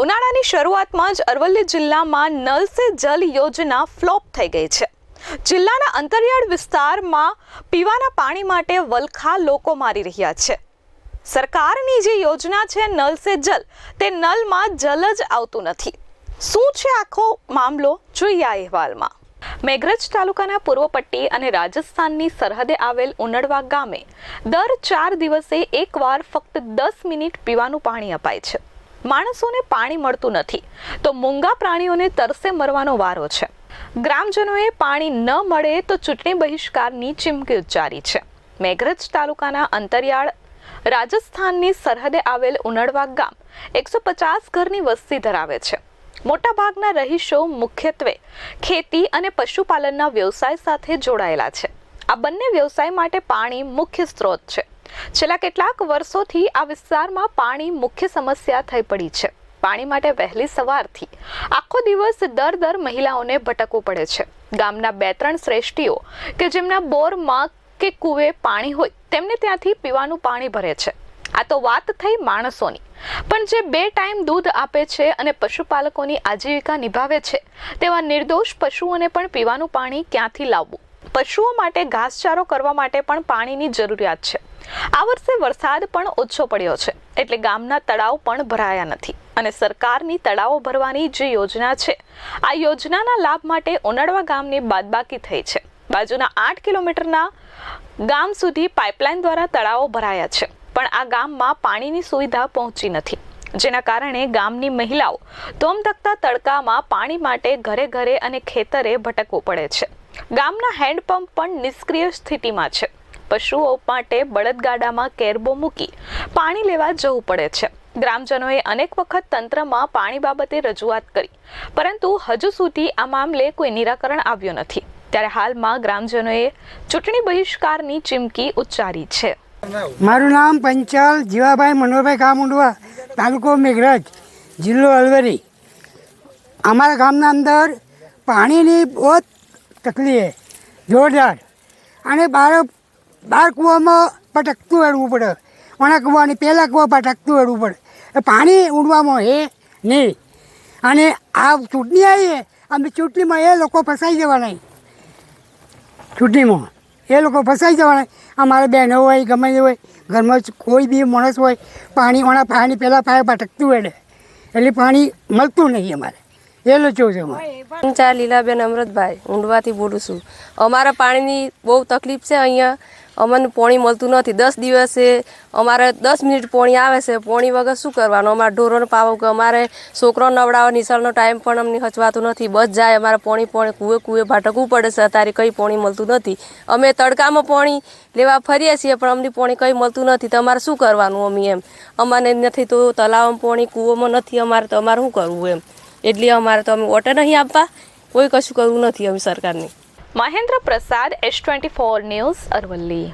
ઉનાળાની શરૂઆતમાં જ અરવલ્લી જિલ્લામાં નલ સે જલ યોજના ફ્લોપ થઈ ગઈ છે. જિલ્લાના અંતરિયાળ વિસ્તારમાં પીવાના પાણી માટે વલખા લોકો મારી રહ્યા છે. સરકારની જે યોજના છે નલ સે જલ, તે નલમાં જલ જ આવતું નથી. શું છે આખો મામલો? જોઈએ આ અહેવાલમાં. મેઘરજ તાલુકાના પૂર્વ પટ્ટી અને રાજસ્થાનની સરહદે આવેલ ઉનડવા ગામે દર ચાર દિવસે એકવાર ફક્ત દસ મિનિટ પીવાનું પાણી અપાય છે. માણસોને પાણી મળતું નથી. તો મૂંગા પ્રાણીઓને તરસે મરવાનો વારો છે. ગ્રામજનોએ પાણી ન મળે તો ચૂંટણી બહિષ્કારની ચીમકી ઉચ્ચારી છે. મેઘરજ તાલુકાના અંતરિયાળ, રાજસ્થાનની સરહદે આવેલ ઉનડવા ગામ, એકસો પચાસ ઘરની વસ્તી ધરાવે છે. મોટાભાગના રહીશો મુખ્યત્વે ખેતી અને પશુપાલનના વ્યવસાય સાથે જોડાયેલા છે. આ બંને વ્યવસાય માટે પાણી મુખ્ય સ્ત્રોત છે. છેલ્લા કેટલાક વર્ષોથી આ વિસ્તારમાં પાણી મુખ્ય સમસ્યા થઈ પડી છે. પાણી માટે વહેલી સવારથી આખો દિવસ દર દર મહિલાઓને ભટકવું પડે છે. ગામના બે ત્રણ શ્રેષ્ઠીઓ કે જેમના બોરમાં કે કૂવે પાણી હોય, તેમને ત્યાંથી પીવાનું પાણી ભરે છે. આ તો વાત થઈ માણસોની. પણ જે બે ટાઈમ દૂધ આપે છે અને પશુપાલકોની આજીવિકા નિભાવે છે, તેવા નિર્દોષ પશુઓને પણ પીવાનું પાણી ક્યાંથી લાવવું? પશુઓ માટે ઘાસચારો કરવા માટે પણ પાણીની જરૂરિયાત છે. આ વર્ષે વરસાદ પણ ઓછો પડ્યો છે. એટલે ગામના તળાવ પણ ભરાયા નથી અને સરકારની તળાવો ભરવાની જે યોજના છે, આ યોજનાના લાભ માટે ઉનાળવા ગામની બાદબાકી થઈ છે. બાજુના આઠ કિલોમીટરના ગામ સુધી પાઇપલાઇન દ્વારા તળાવો ભરાયા છે, પણ આ ગામમાં પાણીની સુવિધા પહોંચી નથી. જેના કારણે ગામની મહિલાઓ ધોમધકતા તડકામાં પાણી માટે ઘરે ઘરે અને ખેતરે ભટકવું પડે છે. ગામના હેન્ડપંપ પણ નિષ્ક્રિય સ્થિતિમાં છે. પશુઓ માટે બળદગાડામાં કેરબો મૂકી પાણી લેવા જવું પડે છે. ગ્રામજનોએ અનેક વખત તંત્રમાં પાણી બાબતે રજૂઆત કરી, પરંતુ હજુ સુધી આ મામલે કોઈ નિરાકરણ આવ્યું નથી. ત્યારે હાલમાં ગ્રામજનોએ ચૂંટણી બહિષ્કારની ચીમકી ઉચ્ચારી છે. મારું નામ પંચાલ જીવાભાઈ મનોહરભાઈ કામુંડવા તાલુકો મેઘરાજ, જિલ્લો અલવરી અમારા ગામના અંદર પાણીની બહુ તકલીફ જોરદાર. અને બાર બાર કૂવામાં પટકતું હેડવું પડે. ઓણા કૂવાની પહેલાં કૂવા પટકતું હેડવું પડે. એ પાણી ઉડવામાં હે નહીં. અને આ ચૂંટણી આવી અમે ચૂંટણીમાં એ લોકો ફસાઈ જવાના ચૂંટણીમાં એ લોકો ફસાઈ જવાના અમારે બહેનો હોય, ગમે તે હોય, ઘરમાં કોઈ બી માણસ હોય, પાણી ઓણા પાણી પહેલાં પાયા પટકતું હોય એટલે પાણી મળતું નહીં અમારે. એ જો છે અમારે પંચા લીલાબેન અમૃતભાઈ ઊંડવાથી બોલું છું. અમારે પાણીની બહુ તકલીફ છે અહીંયા. અમને પાણી મળતું નથી. દસ દિવસે અમારે દસ મિનિટ પાણી આવે છે. પાણી વગર શું કરવાનું? અમારે ઢોરોને પાવો કે અમારે છોકરો નવડાવવા નિશાળનો ટાઈમ પણ અમને હચવાતું નથી. બસ જાય, અમારે પાણી પાણી કૂવે કૂવે ભાટકવું પડે છે. અત્યારે કંઈ પાણી મળતું નથી. અમે તડકામાં પાણી લેવા ફરીએ છીએ, પણ અમને પાણી કંઈ મળતું નથી. તો અમારે શું કરવાનું અમે એમ? અમને નથી તો તલાવમાં પાણી, કૂવામાં નથી. અમારે તો અમારે શું કરવું એમ? એટલે અમારે તો અમે વોટર નહીં આપવા. કોઈ કશું કરવું નથી અમે સરકારની. Mahendra Prasad S twenty four news Aravalli.